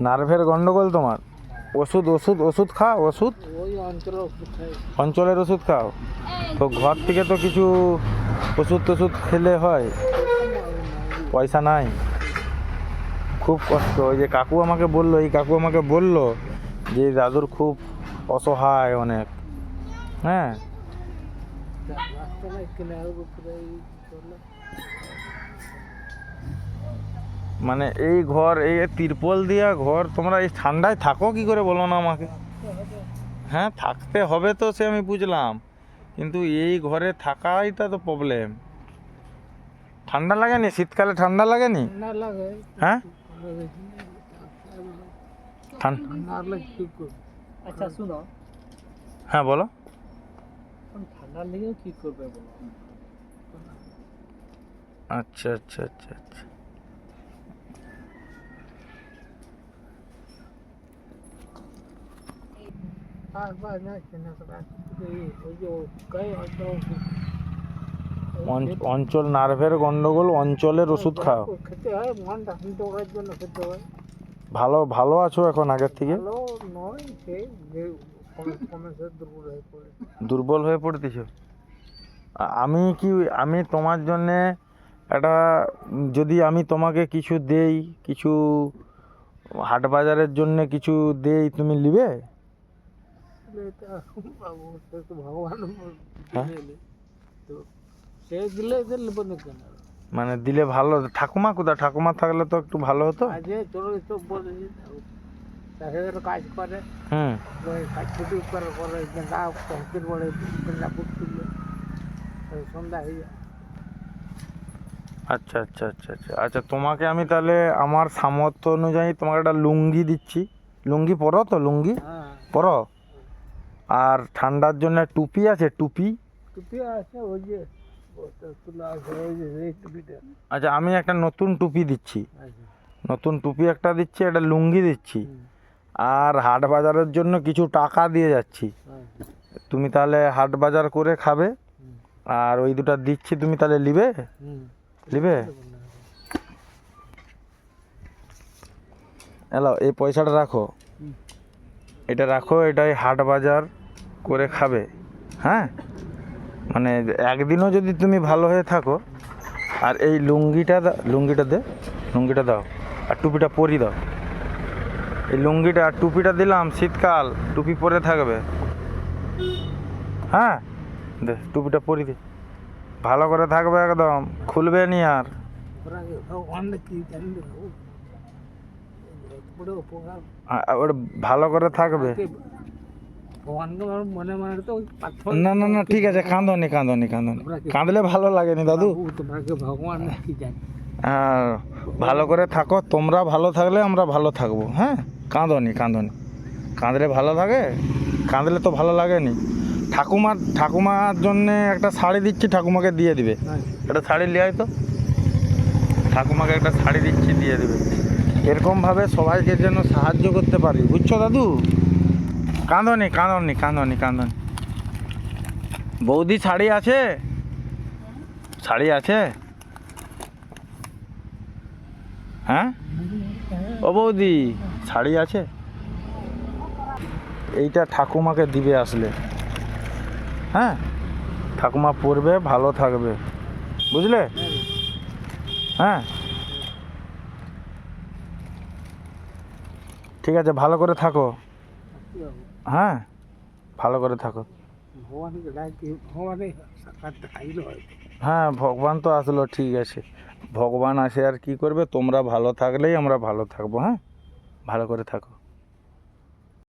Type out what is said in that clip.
নার্ভের গন্ডগোল তোমার? ওষুধ ওষুধ ওষুধ খাও, ওষুধ? অঞ্চলের ওষুধ খাও। তো ঘর থেকে তো কিছু ওষুধ টষুধ খেলে হয়। পয়সা নাই। খুব কষ্ট। ওই যে কাকু আমাকে বলল, এই কাকু আমাকে বলল যে দাদুর খুব অসহায় অনেক। হ্যাঁ? মানে এই ঘর এই তিরপল দিয়া ঘর তোমরা এই ঠান্ডায় থাকো কি করে বলো না আমাকে? হ্যাঁ থাকতে হবে তো সে আমি বুঝলাম। কিন্তু এই ঘরে থাকাইটা তো প্রবলেম ঠান্ডা লাগেনি? শীতকালে ঠান্ডা লাগেনি? লাগে। হ্যাঁ? আচ্ছা শুনো। হ্যাঁ বলো। ঠান্ডা লেগেও কি করবে বলো? আচ্ছা আচ্ছা আচ্ছা আচ্ছা আর বা না কেনা করা এই ওই যে গায়ে একদম অঞ্চ- অঞ্চল নার্ভের গন্ডগোল অঞ্চলের ওষুধ খাও। খেতে হয় মনটা শান্ত করার জন্য খেতে হয়। ভালো ভালো আছো এখন আগের থেকে? দুর্বল হয়ে পড়তেছ? আমি কি আমি তোমার জন্যে একটা যদি আমি তোমাকে কিছু দেই কিছু হাট বাজারের জন্য কিছু দেই তুমি নিবে? ভগবান হ্যাঁ? তো সে দিলে মানে দিলে ভালো ঠাকুমা কোথা ঠাকুমা থাকলে তো একটু ভালো হতো। কাজ করে। হুম। কাজ ছুটি করে করে বলে ওই সন্ধ্যা হয়ে যায় আচ্ছা আচ্ছা আচ্ছা আচ্ছা। আচ্ছা তোমাকে আমি তাহলে আমার সামর্থ্য অনুযায়ী তোমাকে একটা লুঙ্গি দিচ্ছি। লুঙ্গি পরো তো লুঙ্গি? হ্যাঁ। পরো? আর ঠান্ডার জন্য টুপি আছে টুপি? টুপি আছে ওই যে আচ্ছা আমি একটা নতুন টুপি দিচ্ছি। নতুন টুপি একটা দিচ্ছি একটা লুঙ্গি দিচ্ছি। আর হাট বাজারের জন্য কিছু টাকা দিয়ে যাচ্ছি। হ্যাঁ, তুমি তাহলে হাট বাজার করে খাবে। আর ওই দুটা দিচ্ছি তুমি তাহলে নিবে? হুম। নিবে? এলো এই পয়সাটা রাখো। এটা রাখো, এটাই হাট বাজার করে খাবে। হ্যাঁ? মানে একদিনও যদি তুমি ভালো হয়ে থাকো, আর এই লুঙ্গিটা লুঙ্গিটা দে, লুঙ্গিটা দাও, আর টুপিটা পরি দাও। এই লুঙ্গিটা আর টুপিটা দিলাম, শীতকাল, টুপি পরে থাকবে। হ্যাঁ? দে, টুপিটা পরি দে। ভালো করে থাকবে একদম, খুলবে নি আর। ওটা ভালো করে থাকবে? না না না ঠিক আছে কাঁদনি কাঁদনি কাঁদনি। কাঁদলে ভালো লাগেনি দাদু? তোমাকে ভগবান কি জানে? আর ভালো করে থাকো তোমরা ভালো থাকলে আমরা ভালো থাকব হ্যাঁ? কাঁদনি কাঁদনি। কাঁদলে ভালো লাগে কাঁদলে তো ভালো লাগেনি ঠাকুমার ঠাকুমার জন্য একটা শাড়ি দিচ্ছি ঠাকুমাকে দিয়ে দিবে। হ্যাঁ, একটা শাড়ি লিয়াই তো। ঠাকুমাকে একটা শাড়ি দিচ্ছি দিয়ে দেবে। এরকমভাবে সবাইকে যেন সাহায্য করতে পারি। বুঝছ দাদু? কাঁদনি কাঁদনি কাঁদনি কাঁদনি। বৌদি শাড়ি আছে? শাড়ি আছে? হ্যাঁ? ও বৌদি, শাড়ি আছে? এইটা ঠাকুমাকে দিবে আসলে। হ্যাঁ? ঠাকুমা পরবে, ভালো থাকবে। বুঝলে? হ্যাঁ? ঠিক আছে ভালো করে থাকো। হ্যাঁ? ভালো করে থাকো। হ্যাঁ ভগবান তো আসলো ঠিক আছে। ভগবান আসে আর কি করবে? তোমরা ভালো থাকলেই আমরা ভালো থাকব হ্যাঁ? ভালো করে থাকো।